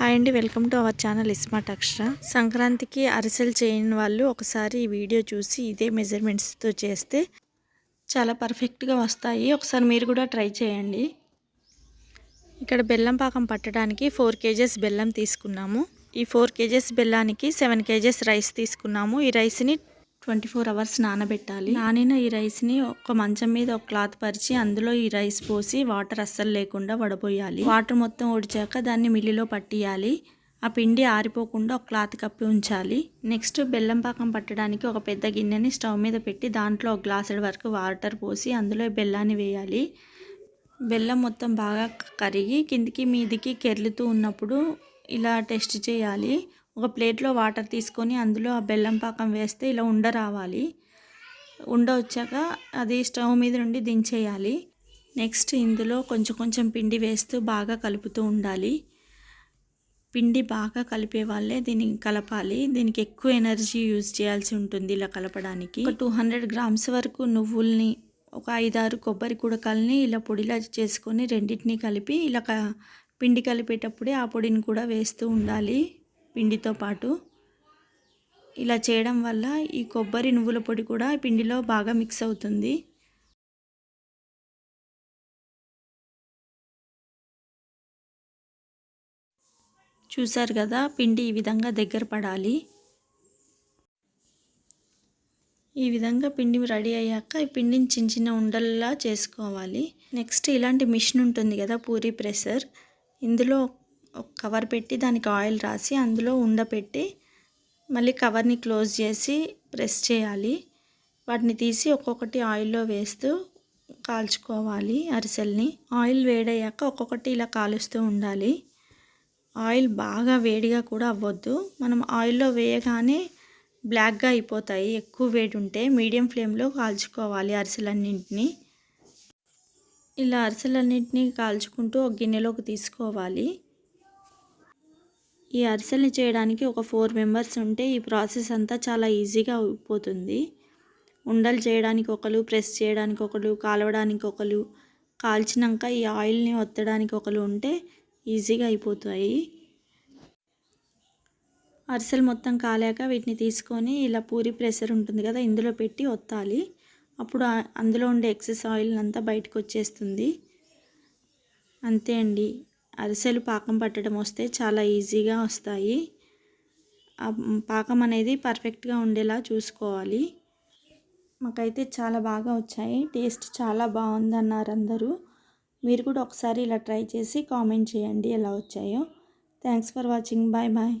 Hi అండి welcome to our channel iSmart Akshara. సంక్రాంతికి అరిసెలు చేయని వాళ్ళు ఒకసారి ఈ వీడియో చూసి ఇదే మెజర్మెంట్స్తో చేస్తే చాలా పర్ఫెక్ట్గా వస్తాయి. ఒకసారి మీరు కూడా ట్రై చేయండి. ఇక్కడ బెల్లం పాకం పట్టడానికి ఫోర్ కేజెస్ బెల్లం తీసుకున్నాము. ఈ ఫోర్ కేజెస్ బెల్లానికి సెవెన్ కేజెస్ రైస్ తీసుకున్నాము. ఈ రైస్ని ట్వంటీ ఫోర్ అవర్స్ నానబెట్టాలి. నానిన ఈ రైస్ని ఒక మంచం మీద ఒక క్లాత్ పరిచి అందులో ఈ రైస్ పోసి వాటర్ అస్సలు లేకుండా వడబోయాలి. వాటర్ మొత్తం ఉడిచాక దాన్ని మిల్లిలో పట్టియాలి. ఆ పిండి ఆరిపోకుండా ఒక క్లాత్ కప్పి ఉంచాలి. నెక్స్ట్ బెల్లం పాకం పట్టడానికి ఒక పెద్ద గిన్నెని స్టవ్ మీద పెట్టి దాంట్లో ఒక గ్లాసుడు వరకు వాటర్ పోసి అందులో బెల్లాన్ని వేయాలి. బెల్లం మొత్తం బాగా కరిగి కిందికి మీదికి కెర్లుతూ ఉన్నప్పుడు ఇలా టెస్ట్ చేయాలి. ఒక ప్లేట్లో వాటర్ తీసుకొని అందులో ఆ బెల్లం పాకం వేస్తే ఇలా ఉండ రావాలి. ఉండ వచ్చాక అది స్టవ్ మీద నుండి దించేయాలి. నెక్స్ట్ ఇందులో కొంచెం కొంచెం పిండి వేస్తూ బాగా కలుపుతూ ఉండాలి. పిండి బాగా కలిపే వాళ్ళే దీన్ని కలపాలి. దీనికి ఎక్కువ ఎనర్జీ యూజ్ చేయాల్సి ఉంటుంది ఇలా కలపడానికి. ఒక టూ హండ్రెడ్ గ్రామ్స్ వరకు నువ్వుల్ని ఒక ఐదారు కొబ్బరి కుడకల్ని ఇలా పొడిలా చేసుకొని రెండింటిని కలిపి ఇలా పిండి కలిపేటప్పుడే ఆ పొడిని కూడా వేస్తూ ఉండాలి. పిండితో పాటు. ఇలా చేయడం వల్ల ఈ కొబ్బరి నువ్వుల పొడి కూడా పిండిలో బాగా మిక్స్ అవుతుంది. చూసారు కదా పిండి ఈ విధంగా దగ్గర పడాలి. ఈ విధంగా పిండి రెడీ అయ్యాక ఈ పిండిని చిన్న చిన్న ఉండల్లా చేసుకోవాలి. నెక్స్ట్ ఇలాంటి మిషన్ ఉంటుంది కదా పూరి ప్రెషర్. ఇందులో కవర్ పెట్టి దానికి ఆయిల్ రాసి అందులో ఉండపెట్టి మళ్ళీ కవర్ని క్లోజ్ చేసి ప్రెస్ చేయాలి. వాటిని తీసి ఒక్కొక్కటి ఆయిల్లో వేస్తూ కాల్చుకోవాలి అరిసెల్ని. ఆయిల్ వేడయ్యాక ఒక్కొక్కటి ఇలా కాలుస్తూ ఉండాలి. ఆయిల్ బాగా వేడిగా కూడా అవ్వద్దు. మనం ఆయిల్లో వేయగానే బ్లాక్గా అయిపోతాయి. ఎక్కువ వేడి ఉంటే మీడియం ఫ్లేమ్లో కాల్చుకోవాలి అరిసెలన్నింటినీ. ఇలా అరిసెలన్నింటినీ కాల్చుకుంటూ ఒక గిన్నెలోకి తీసుకోవాలి. ఈ అరిసెల్ని చేయడానికి ఒక ఫోర్ మెంబర్స్ ఉంటే ఈ ప్రాసెస్ అంతా చాలా ఈజీగా అయిపోతుంది. ఉండలు చేయడానికి ఒకరు ప్రెస్ చేయడానికి ఒకరు కాలవడానికి ఒకరు కాల్చినాక ఈ ఆయిల్ని ఒత్తడానికి ఒకరు ఉంటే ఈజీగా అయిపోతాయి. అరిసెలు మొత్తం కాలాక వీటిని తీసుకొని ఇలా పూరి ప్రెషర్ ఉంటుంది కదా ఇందులో పెట్టి ఒత్తాలి. అప్పుడు అందులో ఉండే ఎక్సెస్ ఆయిల్ అంతా బయటకు వచ్చేస్తుంది. అంతే అండి. అరిసెలు పాకం పట్టడం వస్తే చాలా ఈజీగా వస్తాయి. పాకం అనేది పర్ఫెక్ట్గా ఉండేలా చూసుకోవాలి. మాకైతే చాలా బాగా వచ్చాయి. టేస్ట్ చాలా బాగుందన్నారు అందరూ. మీరు కూడా ఒకసారి ఇలా ట్రై చేసి కామెంట్ చేయండి ఎలా వచ్చాయో. Thanks for watching. Bye bye.